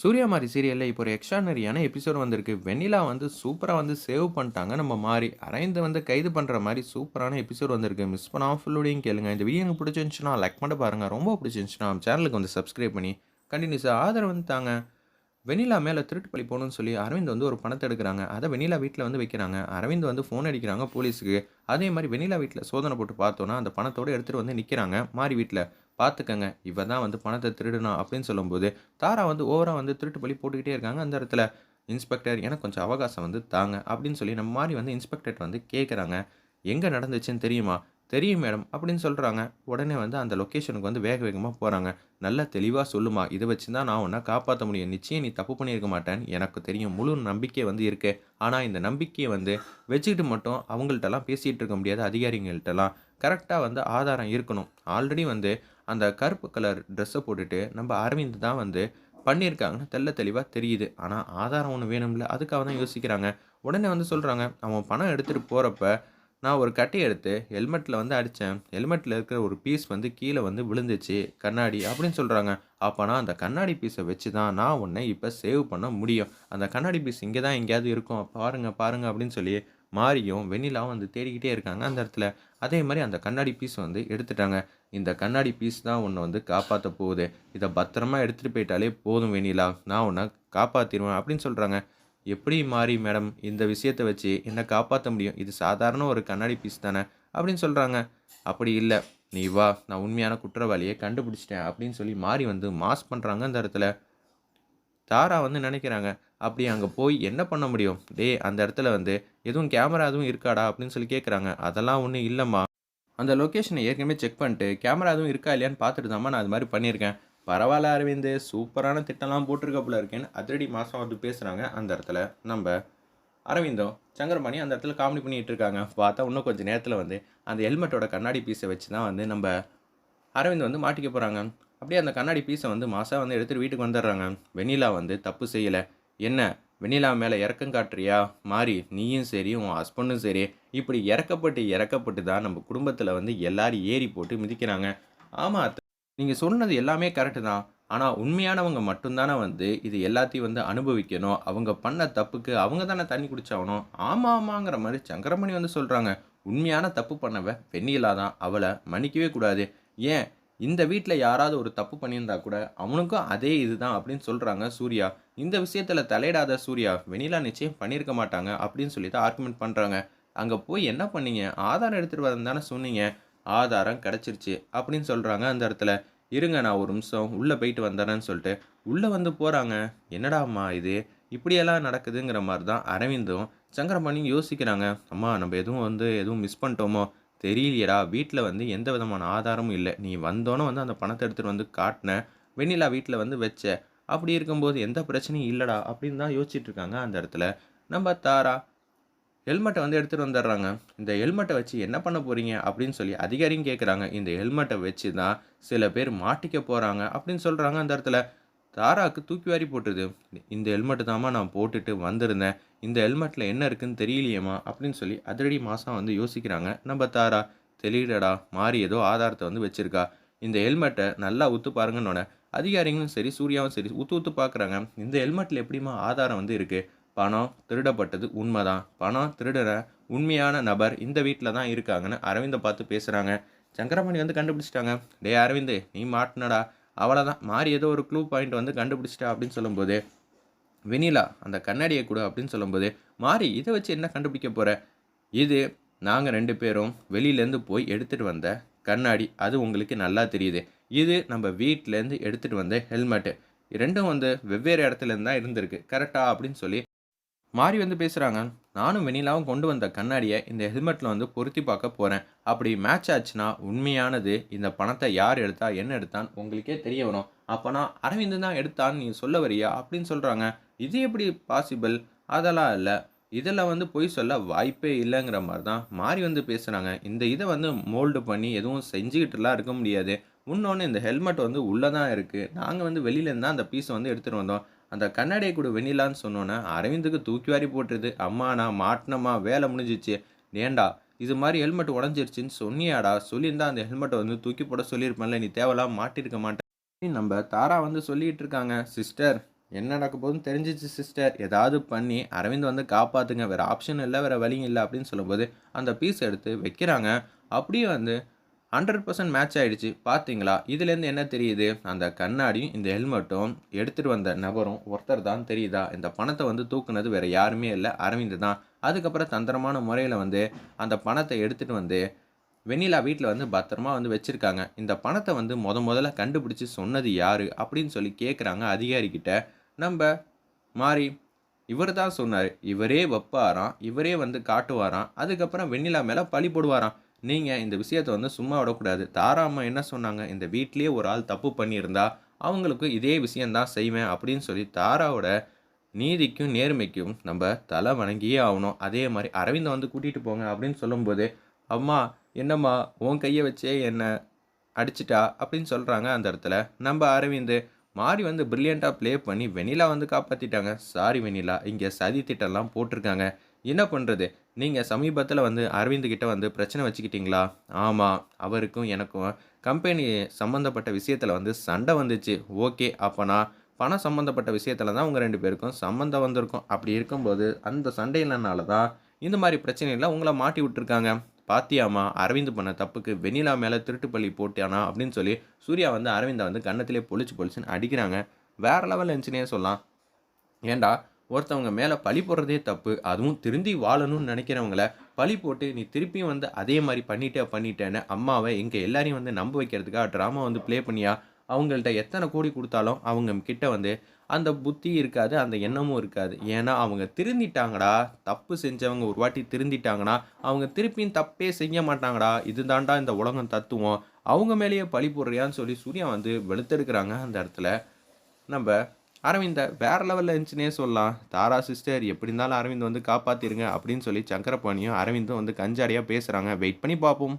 சூர்யாமாரி சீரியலில் இப்போ ஒரு எக்ஸ்ட்ரானரியான எபிசோட் வந்திருக்கு. வெண்ணிலா வந்து சூப்பராக வந்து சேவ் பண்ணிட்டாங்க. நம்ம மாறி அரைந்து வந்து கைது பண்ணுற மாதிரி சூப்பரான எபிசோட் வந்திருக்கு. மிஸ் பண்ணாமல் ஃபுல்லோடையும் கேளுங்க. இந்த வீடியோ எனக்கு பிடிச்சிருந்துச்சுன்னா லைக் பண்ணி பாருங்கள் ரொம்ப பிடிச்சிருந்துச்சுன்னா நம்ம சேனலுக்கு வந்து சப்ஸ்கிரைப் பண்ணி கண்டினியூஸாக ஆதரவு வந்து தாங்க. வெண்ணிலா மேலே திருட்டு பழி போகணும்னு சொல்லி அரவிந்த் வந்து ஒரு பணத்தை எடுக்கிறாங்க. அதை வெண்ணிலா வீட்டில் வந்து வைக்கிறாங்க. அரவிந்த் வந்து ஃபோன் அடிக்கிறாங்க போலீஸுக்கு அதே மாதிரி வெண்ணிலா வீட்டில் சோதனை போட்டு பார்த்தோன்னா அந்த பணத்தோடு எடுத்துகிட்டு வந்து நிற்கிறாங்க மாறி வீட்டில் பார்த்துக்கங்க இவ தான் வந்து பணத்தை திருடுனா அப்படின்னு சொல்லும்போது தாரா வந்து ஓவராக வந்து திருட்டு பழி போட்டுக்கிட்டே இருக்காங்க. அந்த இடத்துல இன்ஸ்பெக்டர் எனக்கு கொஞ்சம் அவகாசம் வந்து தாங்க அப்படின்னு சொல்லி நம்ம மாதிரி வந்து இன்ஸ்பெக்டர் வந்து கேட்குறாங்க எங்கே நடந்துச்சுன்னு தெரியுமா? தெரியும் மேடம் அப்படின்னு சொல்கிறாங்க உடனே வந்து அந்த லொக்கேஷனுக்கு வந்து வேக வேகமாக போகிறாங்க நல்லா தெளிவாக சொல்லுமா இதை வச்சு தான் நான் உன்னை காப்பாற்ற முடியும். நிச்சயம் நீ தப்பு பண்ணியிருக்க மாட்டேன்னு எனக்கு தெரியும். முழு நம்பிக்கை வந்து இருக்குது ஆனால் இந்த நம்பிக்கையை வந்து வச்சுக்கிட்டு மட்டும் அவங்கள்ட்டலாம் பேசிகிட்டு இருக்க முடியாது அதிகாரிகள்கிட்டலாம் கரெக்டாக வந்து ஆதாரம் இருக்கணும். ஆல்ரெடி வந்து அந்த கருப்பு கலர் ட்ரெஸ்ஸை போட்டுட்டு நம்ம அரவிந்த் தான் வந்து பண்ணியிருக்காங்கன்னு தெள்ள தெளிவாக தெரியுது. ஆனால் ஆதாரம் ஒன்று வேணும்ல? அதுக்காக தான் யோசிக்கிறாங்க. உடனே வந்து சொல்கிறாங்க அவன் பணம் எடுத்துகிட்டு போகிறப்ப நான் ஒரு கட்டி எடுத்து ஹெல்மெட்டில் வந்து அடித்தேன் ஹெல்மெட்டில் இருக்கிற ஒரு பீஸ் வந்து கீழே வந்து விழுந்துச்சு. கண்ணாடி அப்படின்னு சொல்கிறாங்க அப்போனா அந்த கண்ணாடி பீஸை வச்சு தான் நான் உன்னை இப்போ சேவ் பண்ண முடியும். அந்த கண்ணாடி பீஸ் இங்கே தான் எங்கேயாவது இருக்கும். பாருங்கள் பாருங்கள் அப்படின்னு சொல்லி மாரியும் வெண்ணிலாவும் வந்து தேடிக்கிட்டே இருக்காங்க. அந்த இடத்துல அதே மாதிரி அந்த கண்ணாடி பீஸ் வந்து எடுத்துட்டாங்க. இந்த கண்ணாடி பீஸ் தான் உன்னை வந்து காப்பாற்ற போகுது. இதை பத்திரமா எடுத்துகிட்டு போயிட்டாலே போதும் வெண்ணிலா. நான் உன்னை காப்பாற்றிடுவேன் அப்படின்னு சொல்கிறாங்க எப்படி மாறி மேடம்? இந்த விஷயத்தை வச்சு என்னை காப்பாற்ற முடியும்? இது சாதாரண ஒரு கண்ணாடி பீஸ் தானே? அப்படின்னு சொல்கிறாங்க அப்படி இல்லை. நீ வா. நான் உண்மையான குற்றவாளியை கண்டுபிடிச்சிட்டேன் அப்படின்னு சொல்லி மாறி வந்து மாஸ் பண்ணுறாங்க அந்த இடத்துல. தாரா வந்து நினைக்கிறாங்க? அப்படி அங்கே போய் என்ன பண்ண முடியும்? டேய் அந்த இடத்துல வந்து எதுவும் கேமரா எதுவும் இருக்காடா? அப்படின்னு சொல்லி கேட்குறாங்க அதெல்லாம் ஒன்றும் இல்லைம்மா. அந்த லொக்கேஷனை ஏற்கனவே செக் பண்ணிட்டு கேமரா எதுவும் இருக்கா இல்லையான்னு பார்த்துட்டு தாம்மா நான் அது மாதிரி பண்ணியிருக்கேன். பரவாயில்ல அரவிந்த் சூப்பரான திட்டம்லாம் போட்டிருக்க போல இருக்கேன்னு அதிரடி மாதம் வந்து பேசுகிறாங்க அந்த இடத்துல. நம்ம அரவிந்தம் சங்கரமணி அந்த இடத்துல காமெடி பண்ணிகிட்டு இருக்காங்க. பார்த்தா இன்னும் கொஞ்சம் நேரத்தில் வந்து அந்த ஹெல்மெட்டோட கண்ணாடி பீஸை வச்சு தான் வந்து நம்ம அரவிந்த் வந்து மாட்டிக்க போகிறாங்க அப்படியே அந்த கண்ணாடி பீஸை வந்து மாசா வந்து எடுத்துகிட்டு வீட்டுக்கு வந்துடுறாங்க. வெண்ணிலா வந்து தப்பு செய்யலை. என்ன? வெண்ணிலா மேலே இறக்கம் காட்டுறியா? மாறி நீயும் சரி உன் ஹஸ்பண்டும் சரி. இப்படி இறக்கப்பட்டு இறக்கப்பட்டு தான் நம்ம குடும்பத்தில் வந்து எல்லாரும் ஏறி போட்டு மிதிக்கிறாங்க. ஆமாம் நீங்கள் சொன்னது எல்லாமே கரெக்டு தான். ஆனால் உண்மையானவங்க மட்டும்தானே வந்து இது எல்லாத்தையும் வந்து அனுபவிக்கணும். அவங்க பண்ண தப்புக்கு அவங்க தானே தண்ணி குடிச்சாகணும். ஆமாம் ஆமாங்கிற மாதிரி சங்கரமணி வந்து சொல்கிறாங்க உண்மையான தப்பு பண்ணவ வெண்ணிலா தான். அவளை மன்னிக்கவே கூடாது. ஏன்? இந்த வீட்டில் யாராவது ஒரு தப்பு பண்ணியிருந்தா கூட அவனுக்கும் அதே இதுதான் அப்படின்னு சொல்கிறாங்க சூர்யா. இந்த விஷயத்தில் தலையிடாத சூர்யா வெனிலா நிச்சயம் பண்ணியிருக்க மாட்டாங்க அப்படின்னு சொல்லி தான் ஆர்குமெண்ட் பண்ணுறாங்க அங்கே போய் என்ன பண்ணீங்க? ஆதாரம் எடுத்துகிட்டு வரேன் தானே சொன்னீங்க. ஆதாரம் கிடச்சிருச்சு அப்படின்னு சொல்கிறாங்க அந்த இடத்துல. இருங்க நான் ஒரு நிமிஷம் உள்ளே போயிட்டு வந்துடுறேன்னு சொல்லிட்டு. உள்ளே வந்து போகிறாங்க என்னடாம்மா இது? இப்படியெல்லாம் நடக்குதுங்கிற மாதிரி தான் அரவிந்தும் சங்கரமணியும் யோசிக்கிறாங்க. அம்மா நம்ம எதுவும் வந்து எதுவும் மிஸ் பண்ணிட்டோமோ? தெரியலையடா வீட்டில் வந்து எந்த விதமான ஆதாரமும் இல்லை. நீ வந்தோன்னே வந்து அந்த பணத்தை எடுத்துகிட்டு வந்து காட்டின வெண்ணிலா வீட்டில் வந்து வச்ச அப்படி இருக்கும்போது எந்த பிரச்சனையும் இல்லைடா அப்படின்னு தான் யோசிச்சுட்டு இருக்காங்க அந்த இடத்துல. நம்ம தாரா ஹெல்மெட்டை வந்து எடுத்துகிட்டு வந்துடுறாங்க. இந்த ஹெல்மெட்டை வச்சு என்ன பண்ண போகிறீங்க அப்படின்னு சொல்லி அதிகாரியும் கேட்குறாங்க இந்த ஹெல்மெட்டை வச்சு தான் சில பேர் மாட்டிக்க போகிறாங்க அப்படின்னு சொல்கிறாங்க அந்த இடத்துல. தாராவுக்கு தூக்கி வாரி போட்டுருது. இந்த ஹெல்மெட்டு தாம்மா நான் போட்டுட்டு வந்திருந்தேன். இந்த ஹெல்மெட்டில் என்ன இருக்குன்னு தெரியலையேம்மா அப்படின்னு சொல்லி அதிரடி மாதம் வந்து யோசிக்கிறாங்க. நம்ம தாரா தெளிடடா மாறி ஏதோ ஆதாரத்தை வந்து வச்சுருக்கா. இந்த ஹெல்மெட்டை நல்லா உத்து பாருங்கன்னோட அதிகாரிகளும் சரி சூர்யாவும் சரி ஊத்து ஊத்து பார்க்குறாங்க இந்த ஹெல்மெட்டில் எப்படிமா ஆதாரம் வந்து இருக்குது பணம் திருடப்பட்டது உண்மைதான். பணம் திருடுற உண்மையான நபர் இந்த வீட்டில் தான் இருக்காங்கன்னு அரவிந்தை பார்த்து பேசுகிறாங்க சங்கரமணி வந்து கண்டுபிடிச்சிட்டாங்க. டே அரவிந்த் நீ மாட்டினடா. அவ்வளோதான் மாறி ஏதோ ஒரு க்ளூ பாயிண்ட் வந்து கண்டுபிடிச்சிட்டா அப்படின்னு சொல்லும்போது வெனிலா அந்த கண்ணாடியை கூட அப்படின்னு சொல்லும்போது மாறி இதை வச்சு என்ன கண்டுபிடிக்க போகிற இது நாங்கள் ரெண்டு பேரும் வெளியிலேருந்து போய் எடுத்துகிட்டு வந்த கண்ணாடி. அது உங்களுக்கு நல்லா தெரியுது. இது நம்ம வீட்டிலேருந்து எடுத்துகிட்டு வந்த ஹெல்மெட்டு. ரெண்டும் வந்து வெவ்வேறு இடத்துலேருந்து தான் இருந்திருக்கு. கரெக்டா அப்படின்னு சொல்லி மாறி வந்து பேசுகிறாங்க நானும் வெண்ணிலாவும் கொண்டு வந்த கண்ணாடியை இந்த ஹெல்மெட்டில் வந்து பொருத்தி பார்க்க போகிறேன் அப்படி மேட்ச் ஆச்சுன்னா உண்மையானது இந்த பணத்தை யார் எடுத்தா என்ன எடுத்தான் உங்களுக்கே தெரிய வரும். அப்போனா அரவிந்த் தான் எடுத்தான்னு நீ சொல்ல வரியா? அப்படின்னு சொல்கிறாங்க இது எப்படி பாசிபிள் அதெல்லாம் இல்லை. இதில் வந்து பொய் சொல்ல வாய்ப்பே இல்லைங்கிற மாதிரி தான் மாறி வந்து பேசுகிறாங்க இந்த இதை வந்து மோல்டு பண்ணி எதுவும் செஞ்சுக்கிட்டுலாம் இருக்க முடியாது. இன்னொன்று இந்த ஹெல்மெட் வந்து உள்ளே தான் இருக்குது நாங்கள் வந்து வெளியிலேருந்து தான் அந்த பீஸை வந்து எடுத்துகிட்டு வந்தோம். அந்த கண்ணாடியை கூட வெண்ணிலான்னு சொன்னோன்னே அரவிந்துக்கு தூக்கி வாரி போட்டுருது. அம்மா நான் மாட்டினம்மா வேலை முடிஞ்சிச்சு. ஏண்டா இது மாதிரி ஹெல்மெட் உடஞ்சிருச்சுன்னு சொன்னியாடா? சொல்லியிருந்தா அந்த ஹெல்மெட்டை வந்து தூக்கி போட சொல்லியிருப்பேன்ல நீ தேவலாம் மாட்டிருக்க மாட்டேன். நம்ம தாரா வந்து சொல்லிகிட்டு இருக்காங்க சிஸ்டர் என்ன நடக்க போகுதுன்னு தெரிஞ்சிச்சு சிஸ்டர். ஏதாவது பண்ணி அரவிந்த் வந்து காப்பாற்றுங்க வேறு ஆப்ஷன் இல்லை வேறு வழி இல்லை அப்படின்னு சொல்லும்போது அந்த பீஸ் எடுத்து வைக்கிறாங்க. அப்படியே வந்து ஹண்ட்ரட் பர்சன்ட் மேட்ச் ஆகிடுச்சு பார்த்தீங்களா இதுலேருந்து என்ன தெரியுது? அந்த கண்ணாடியும் இந்த ஹெல்மெட்டும் எடுத்துகிட்டு வந்த நபரும் ஒருத்தர் தான் தெரியுதா? இந்த பணத்தை வந்து தூக்குனது வேறு யாருமே இல்லை. அரவிந்த் தான். அதுக்கப்புறம் தந்திரமான முறையில் வந்து அந்த பணத்தை எடுத்துகிட்டு வந்து வெண்ணிலா வீட்டில் வந்து பத்திரமா வந்து வச்சுருக்காங்க. இந்த பணத்தை வந்து முத முதல்ல கண்டுபிடிச்சி சொன்னது யார்? அப்படின்னு சொல்லி கேட்குறாங்க அதிகாரிக்கிட்ட நம்ம மாறி இவர் தான் சொன்னார். இவரே வைப்பாராம். இவரே வந்து காட்டுவாராம். அதுக்கப்புறம் வெண்ணிலா மேலே பழி போடுவாராம். நீங்கள் இந்த விஷயத்தை வந்து சும்மா விடக்கூடாது. தாரா அம்மா என்ன சொன்னாங்க? இந்த வீட்லேயே ஒரு ஆள் தப்பு பண்ணியிருந்தா அவங்களுக்கு இதே விஷயந்தான் செய்வேன் அப்படின்னு சொல்லி தாராவோட நீதிக்கும் நேர்மைக்கும் நம்ம தலை வணங்கியே ஆகணும். அதே மாதிரி அரவிந்தை வந்து கூட்டிகிட்டு போங்க அப்படின்னு சொல்லும்போது அம்மா என்னம்மா உன் கையை வச்சே என்னை அடிச்சிட்டா? அப்படின்னு சொல்கிறாங்க அந்த இடத்துல. நம்ம அரவிந்த் மாறி வந்து ப்ரில்லியண்ட்டாக ப்ளே பண்ணி வெனிலா வந்து காப்பாற்றிட்டாங்க சாரி வெனிலா இங்கே சதி திட்டம்லாம் போட்டிருக்காங்க. என்ன பண்ணுறது நீங்கள் சமீபத்தில் வந்து அரவிந்த் கிட்ட வந்து பிரச்சனை வச்சுக்கிட்டீங்களா? ஆமாம் அவருக்கும் எனக்கும் கம்பெனி சம்மந்தப்பட்ட விஷயத்தில் வந்து சண்டை வந்துச்சு. ஓகே அப்போனா பணம் சம்மந்தப்பட்ட விஷயத்தில் தான் உங்கள் ரெண்டு பேருக்கும் சம்மந்தம் வந்திருக்கும். அப்படி இருக்கும்போது அந்த சண்டையிலனால தான் இந்த மாதிரி பிரச்சனையில் உங்களை மாட்டி விட்டுருக்காங்க. பாத்தியாமா அரவிந்த் பண்ண தப்புக்கு வெண்ணிலா மேலே திருட்டு பள்ளி போட்டியானா அப்படின்னு சொல்லி சூர்யா வந்து அரவிந்தை வந்து கன்னத்திலே பொழிச்சு பொழிச்சுன்னு அடிக்கிறாங்க. வேறு லெவல் இருந்துச்சுனே சொல்லலாம். ஏண்டா ஒருத்தவங்க மேலே பழி போடுறதே தப்பு அதுவும் திருந்தி வாழணும்னு நினைக்கிறவங்கள பழி போட்டு நீ திருப்பியும் வந்து அதே மாதிரி பண்ணிட்டே பண்ணிட்டேன்னு அம்மாவை எங்கள் எல்லாரையும் வந்து நம்ப வைக்கிறதுக்காக ட்ராமா வந்து ப்ளே பண்ணியா? அவங்கள்ட்ட எத்தனை கோடி கொடுத்தாலும் அவங்க கிட்ட வந்து அந்த புத்தி இருக்காது அந்த எண்ணமும் இருக்காது. ஏன்னா அவங்க திருந்திட்டாங்கடா தப்பு செஞ்சவங்க ஒரு வாட்டி திருந்திட்டாங்கன்னா அவங்க திருப்பியும் தப்பே செய்ய மாட்டாங்கடா. இதுதான்டா இந்த உலகம் தத்துவம். அவங்க மேலேயே பழி போடுறியான்னு சொல்லி சூர்யா வந்து வெளுத்தெடுக்கிறாங்க அந்த இடத்துல. நம்ம அரவிந்த வேறு லெவலில் இருந்துச்சுன்னே சொல்லலாம். தாரா சிஸ்டர் எப்படி இருந்தாலும் அரவிந்த் வந்து காப்பாற்றிருங்க அப்படின்னு சொல்லி சங்கரபாணியும் அரவிந்தும் வந்து கஞ்சாடியாக பேசுகிறாங்க வெயிட் பண்ணி பார்ப்போம்.